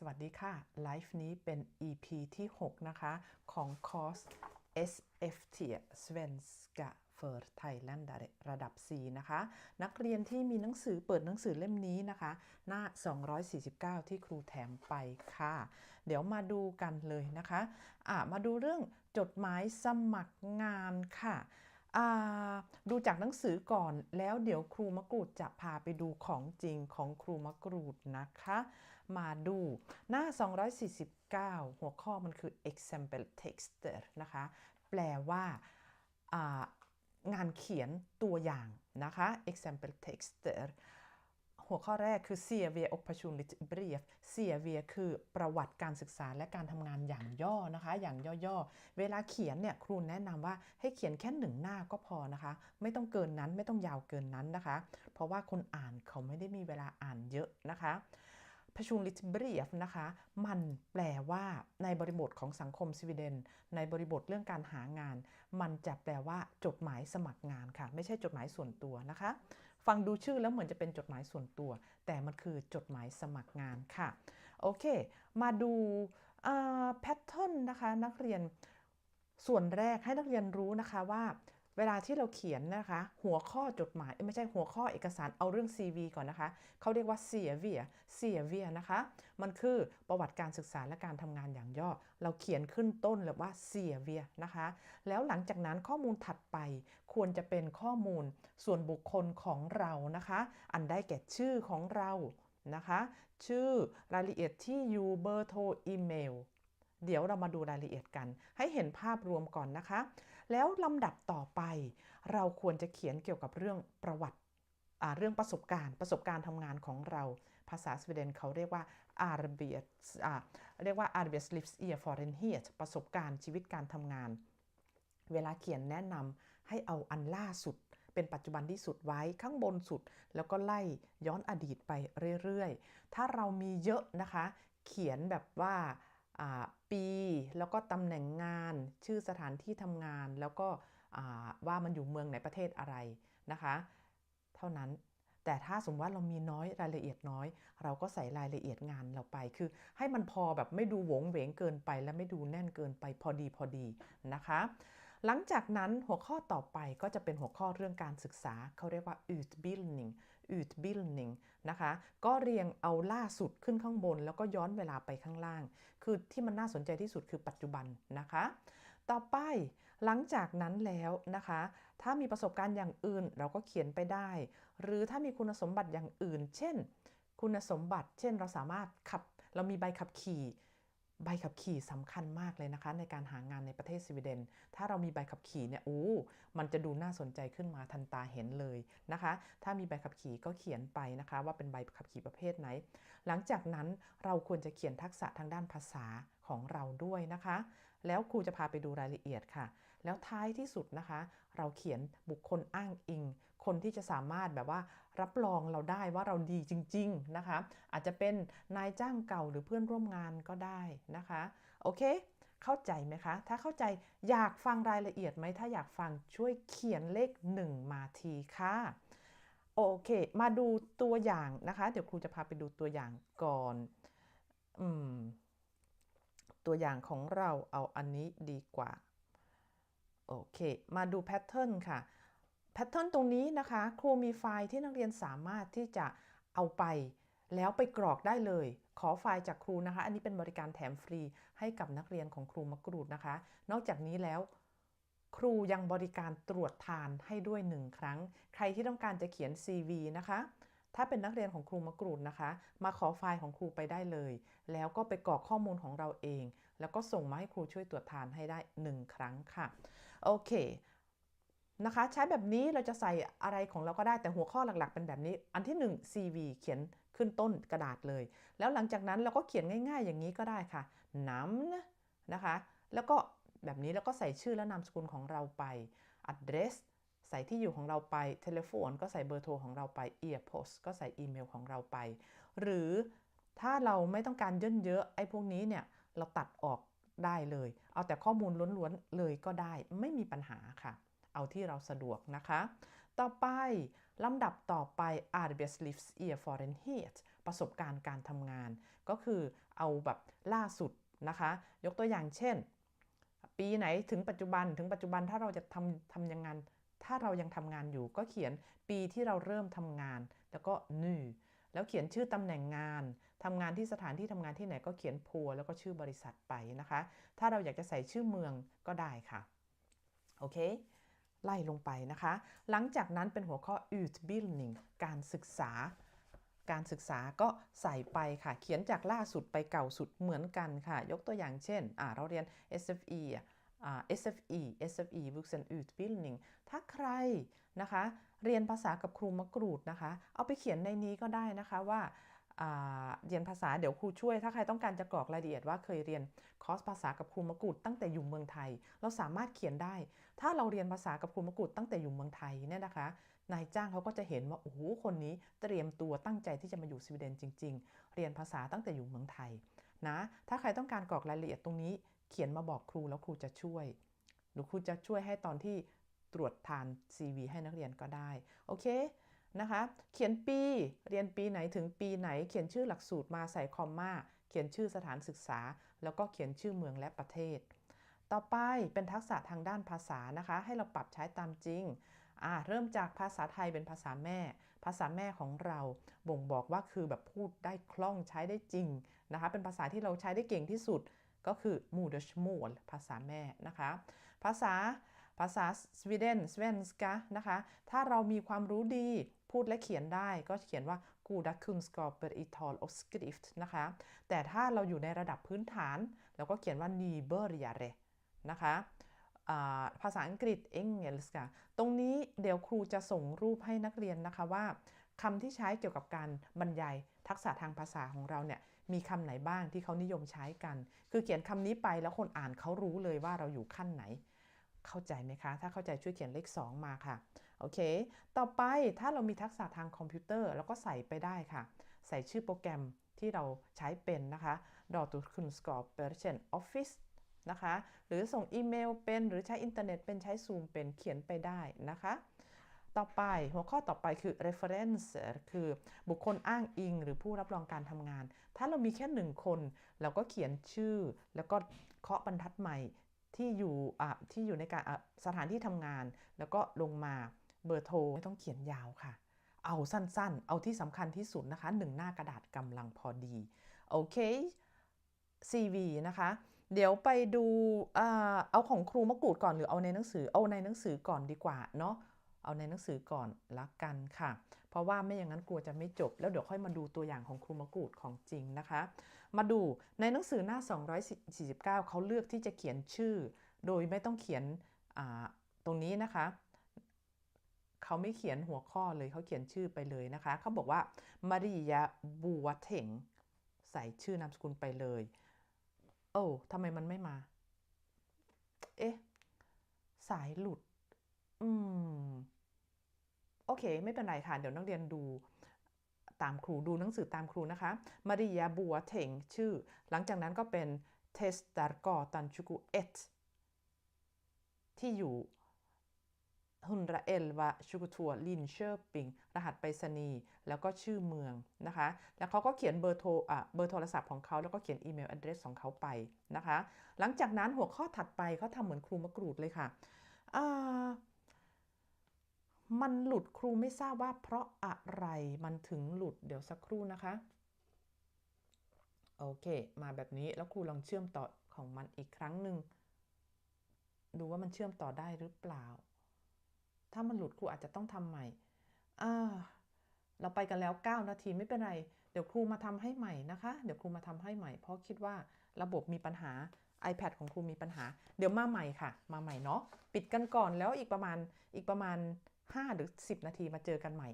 สวัสดีค่ะ ไลฟ์นี้เป็น EP ที่ 6 นะคะ ของคอร์ส SFT Svenska för Thailändare ระดับ C นะคะ นักเรียนที่มีหนังสือเปิดหนังสือเล่มนี้นะคะ หน้า 249 ที่ครูแถมไปค่ะ เดี๋ยวมาดูกันเลยนะคะะมาดูเรื่องจดหมายสมัครงานค่ะดูจากหนังสือก่อนแล้วเดี๋ยวครูมะกรูดจะพาไปดูของจริงของครูมะกรูดนะคะ มาดูหน้า 249 หัวข้อมันคือ example texter นะคะ แปลว่างานเขียนตัวอย่างนะคะ example texter หัวข้อแรกคือ CV och personligt brev CV คือประวัติการศึกษาและการทำงานอย่างย่อนะคะ อย่างย่อๆ เวลาเขียนเนี่ยครูแนะนำว่าให้เขียนแค่หนึ่งหน้าก็พอนะคะ ไม่ต้องเกินนั้นไม่ต้องยาวเกินนั้นนะคะ เพราะว่าคนอ่านเขาไม่ได้มีเวลาอ่านเยอะนะคะ พชูลิตเบรียฟนะคะ มันแปลว่าในบริบทของสังคมสวีเดน ในบริบทเรื่องการหางาน มันจะแปลว่าจดหมายสมัครงานค่ะ ไม่ใช่จดหมายส่วนตัวนะคะ ฟังดูชื่อแล้วเหมือนจะเป็นจดหมายส่วนตัว แต่มันคือจดหมายสมัครงานค่ะ โอเค มาดูแพทเทิร์นนะคะนักเรียนส่วนแรกให้นักเรียนรู้นะคะว่า เวลาที่เราเขียนนะคะ หัวข้อจดหมายไม่ใช่หัวข้อเอกสารเอาเรื่อง CV ก่อนนะคะเขาเรียกว่า CV CV นะคะ มันคือประวัติการศึกษาและการทำงานอย่างย่อ เราเขียนขึ้นต้นเลยว่า CV นะคะ แล้วหลังจากนั้นข้อมูลถัดไปควรจะเป็นข้อมูลส่วนบุคคลของเรานะคะ อันได้แก่ชื่อของเรานะคะ ชื่อรายละเอียดที่อยู่เบอร์โทรอีเมล เดี๋ยวเรามาดูรายละเอียดกัน ให้เห็นภาพรวมก่อนนะคะ แล้วลำดับต่อไป เราควรจะเขียนเกี่ยวกับเรื่องประวัติเรื่องประสบการณ์ประสบการณ์ทำงานของเรา ภาษาสวีเดนเขาเรียกว่า arbet เรียกว่า arbetslivs erfarenhet ประสบการณ์ชีวิตการทำงาน เวลาเขียนแนะนำให้เอาอันล่าสุด เป็นปัจจุบันที่สุดไว้ข้างบนสุด แล้วก็ไล่ย้อนอดีตไปเรื่อย ๆ ถ้าเรามีเยอะนะคะ เขียนแบบว่า ปี แล้วก็ตำแหน่งงาน ชื่อสถานที่ทำงาน แล้วก็ว่ามันอยู่เมืองไหนประเทศอะไรนะคะ เท่านั้นแต่ถ้าสมมติว่าเรามีน้อยรายละเอียดน้อย เราก็ใส่รายละเอียดงานเราไป คือให้มันพอแบบไม่ดูหวงเหวงเกินไป และไม่ดูแน่นเกินไปพอดีพอดีนะคะ หลังจากนั้นหัวข้อต่อไปก็จะเป็นหัวข้อเรื่องการศึกษาเขาเรียกว่า utbildning utbildning นะคะ ก็เรียงเอาล่าสุดขึ้นข้างบน แล้วก็ย้อนเวลาไปข้างล่าง คือที่มันน่าสนใจที่สุดคือปัจจุบันนะคะ ต่อไปหลังจากนั้นแล้วนะคะ ถ้ามีประสบการณ์อย่างอื่นเราก็เขียนไปได้ หรือถ้ามีคุณสมบัติอย่างอื่น เช่น คุณสมบัติ เช่น เราสามารถขับเรามีใบขับขี่ ใบขับขี่สำคัญมากเลยนะคะ ในการหางานในประเทศสวีเดน ถ้าเรามีใบขับขี่เนี่ยโอ้ มันจะดูน่าสนใจขึ้นมาทันตาเห็นเลยนะคะ ถ้ามีใบขับขี่ก็เขียนไปนะคะ ว่าเป็นใบขับขี่ประเภทไหน หลังจากนั้นเราควรจะเขียนทักษะทางด้านภาษาของเราด้วยนะคะ แล้วครูจะพาไปดูรายละเอียดค่ะ แล้วท้ายที่สุดนะคะ เราเขียนบุคคลอ้างอิง คนที่จะสามารถแบบว่ารับรองเราได้ว่าเราดีจริง ๆ นะคะ อาจจะเป็นนายจ้างเก่าหรือเพื่อนร่วมงานก็ได้นะคะ โอเค เข้าใจไหมคะ ถ้าเข้าใจอยากฟังรายละเอียดไหม ถ้าอยากฟังช่วยเขียนเลข 1 มาทีค่ะโอเค มาดูตัวอย่างนะคะ เดี๋ยวครูจะพาไปดูตัวอย่างก่อน อืม ตัวอย่างของเราเอาอันนี้ดีกว่า โอเค มาดูแพทเทิร์นค่ะ แพทเทิร์นตรงนี้นะคะ ครูมีไฟล์ที่นักเรียนสามารถที่จะเอาไป แล้วไปกรอกได้เลย ขอไฟล์จากครูนะคะ อันนี้เป็นบริการแถมฟรีให้กับนักเรียนของครูมกรูดนะคะ นอกจากนี้แล้วครูยังบริการตรวจทานให้ด้วยหนึ่งครั้ง ใครที่ต้องการจะเขียน CV นะคะ ถ้าเป็นนักเรียนของครูมะกรูดนะคะ มาขอไฟล์ของครูไปได้เลย แล้วก็ไปกรอกข้อมูลของเราเอง แล้วก็ส่งมาให้ครูช่วยตรวจทานให้ได้ 1 ครั้งค่ะ โอเค นะคะ ใช้แบบนี้เราจะใส่อะไรของเราก็ได้แต่หัวข้อหลักๆ เป็นแบบนี้ อันที่ 1 CV เขียนขึ้นต้นกระดาษเลย แล้วหลังจากนั้นเราก็เขียนง่าย ๆ อย่างนี้ก็ได้ค่ะน้ำนะคะ แล้วก็แบบนี้แล้วก็ใส่ชื่อและนามสกุลของเราไป address ใส่ที่อยู่ของเราไปเทเลโฟนก็ใส่เบอร์โทรของเราไปเอียร์โพสก็ใส่อีเมลของเราไป หรือถ้าเราไม่ต้องการเยอะเยอะไอ้พวกนี้เนี่ยเราตัดออกได้เลย เอาแต่ข้อมูลล้วนๆเลยก็ได้ไม่มีปัญหาค่ะ เอาที่เราสะดวกนะคะ ต่อไปลำดับต่อไป arbetslivs erfarenhet ประสบการณ์การทำงาน ก็คือเอาแบบล่าสุดนะคะ ยกตัวอย่างเช่น ปีไหนถึงปัจจุบันถึงปัจจุบันถ้าเราจะทำทำยังงานถ้าเรายังทำงานอยู่ก็เขียนปีที่เราเริ่มทำงาน แล้วก็นูแล้วเขียนชื่อตำแหน่งงานทำงานที่สถานที่ทำงานที่ไหนก็เขียนพัวแล้วก็ชื่อบริษัทไปนะคะ ถ้าเราอยากจะใส่ชื่อเมืองก็ได้ค่ะ โอเค ไล่ลงไปนะคะ หลังจากนั้นเป็นหัวข้อ utbildning การศึกษา การศึกษาก็ใส่ไปค่ะ เขียนจากล่าสุดไปเก่าสุดเหมือนกันค่ะ ยกตัวอย่างเช่น เราเรียน SFE SFE SFE Vuxen Utbildning ถ้าใครนะคะ เรียนภาษากับครูมะกรูดนะคะ เอาไปเขียนในนี้ก็ได้นะคะว่า เรียนภาษาเดี๋ยวครูช่วย ถ้าใครต้องการจะกรอกรายละเอียดว่าเคยเรียนคอร์สภาษากับครูมะกรูดตั้งแต่อยู่เมืองไทย เราสามารถเขียนได้ ถ้าเราเรียนภาษากับครูมะกรูดตั้งแต่อยู่เมืองไทยเนี่ยนะคะนายจ้างเขาก็จะเห็นว่าโอ้โหคนนี้เตรียมตัวตั้งใจที่จะมาอยู่สวีเดนจริง ๆ เรียนภาษาตั้งแต่อยู่เมืองไทยนะถ้าใครต้องการกรอกรายละเอียดตรงนี้ เขียนมาบอกครูแล้วครูจะช่วย หรือครูจะช่วยให้ตอนที่ตรวจทาน CV ให้นักเรียนก็ได้โอเค นะคะ เขียนปี เรียนปีไหนถึงปีไหน เขียนชื่อหลักสูตรมาใส่คอมมา เขียนชื่อสถานศึกษา แล้วก็เขียนชื่อเมืองและประเทศ ต่อไปเป็นทักษะทางด้านภาษานะคะ ให้เราปรับใช้ตามจริงอ่าเริ่มจากภาษาไทยเป็นภาษาแม่ ภาษาแม่ของเราบ่งบอกว่าคือแบบพูดได้คล่องใช้ได้จริงนะคะ เป็นภาษาที่เราใช้ได้เก่งที่สุดก็คือ modersmål ภาษาแม่นะคะ ภาษาภาษาสวีเดน svenska นะคะ ถ้าเรามีความรู้ดี พูดและเขียนได้ก็เขียนว่า goda kunskaper i tal och skrift นะคะ แต่ถ้าเราอยู่ในระดับพื้นฐานเราก็เขียนว่า nybörjare นะคะภาษาอังกฤษ engelska ตรงนี้เดี๋ยวครูจะส่งรูปให้นักเรียนนะคะว่าคำที่ใช้เกี่ยวกับการบรรยายทักษะทางภาษาของเราเนี่ยมีคำไหนบ้างที่เขานิยมใช้กัน คือเขียนคำนี้ไปแล้วคนอ่านเขารู้เลยว่าเราอยู่ขั้นไหน เข้าใจไหมคะ ถ้าเข้าใจช่วยเขียนเลข 2 มาค่ะ โอเค ต่อไปถ้าเรามีทักษะทางคอมพิวเตอร์เราก็ใส่ไปได้ค่ะ ใส่ชื่อโปรแกรมที่เราใช้เป็นนะคะดอตุคุณสกอร์เปอร์เช่น Office นะคะ หรือส่งอีเมลเป็นหรือใช้อินเทอร์เน็ตเป็นใช้ซูมเป็นเขียนไปได้นะคะ ต่อไปหัวข้อต่อไปคือ reference คือบุคคลอ้างอิง หรือผู้รับรองการทำงาน ถ้าเรามีแค่หนึ่งคน เราก็เขียนชื่อ แล้วก็เคาะบรรทัดใหม่ที่อยู่ที่อยู่ในการสถานที่ทำงาน แล้วก็ลงมา เบอร์โทรไม่ต้องเขียนยาวค่ะ เอาสั้นๆ เอาที่สำคัญที่สุดนะคะหนึ่งหน้ากระดาษกำลังพอดี โอเค CV นะคะ เดี๋ยวไปดูเอาของครูมะกรูดก่อนหรือเอาในหนังสือ เอาในหนังสือก่อนดีกว่าเนาะเอาในหนังสือก่อนละกันค่ะ เพราะว่าไม่อย่างนั้นกลัวจะไม่จบ แล้วเดี๋ยวค่อยมาดูตัวอย่างของครูมะกรูดของจริงนะคะ มาดูในหนังสือหน้า 249 เขาเลือกที่จะเขียนชื่อ โดยไม่ต้องเขียนตรงนี้นะคะ เขาไม่เขียนหัวข้อเลยเขาเขียนชื่อไปเลยนะคะ เขาบอกว่ามาริยาบัวเถงใส่ชื่อนามสกุลไปเลย โอ้ทำไมมันไม่มา เอ๊ะ สายหลุด อืม โอเค ไม่เป็นไรค่ะ เดี๋ยวนักเรียนดูตามครูดูหนังสือตามครูนะคะ มาริยาบัวเถงชื่อ หลังจากนั้นก็เป็นเทสตาร์กอตันชูกุเอตที่อยู่ ฮุนราเอลวาชูกุทัวลินเชอร์ปิงรหัสไปรษณีย์แล้วก็ชื่อเมืองนะคะ แล้วเขาก็เขียนเบอร์โทรอะเบอร์โทรศัพท์ของเขาแล้วก็เขียนอีเมล address ของเขาไปนะคะ หลังจากนั้นหัวข้อถัดไปเขาทำเหมือนครูมะกรูดเลยค่ะอ่ามันหลุดครูไม่ทราบว่าเพราะอะไรมันถึงหลุดเดี๋ยวสักครู่นะคะ โอเค มาแบบนี้แล้วครูลองเชื่อมต่อของมันอีกครั้งหนึ่งดูว่ามันเชื่อมต่อได้หรือเปล่า ถ้ามันหลุดครูอาจจะต้องทำใหม่อ่าเราไปกันแล้ว 9 นาทีไม่เป็นไร เดี๋ยวครูมาทำให้ใหม่นะคะ เดี๋ยวครูมาทำให้ใหม่ เพราะคิดว่าระบบมีปัญหา iPad ของครูมีปัญหา เดี๋ยวมาใหม่ค่ะ มาใหม่เนาะ ปิดกันก่อนแล้วอีกประมาณอีกประมาณ 5 หรือ 10 นาทีมาเจอกันใหม่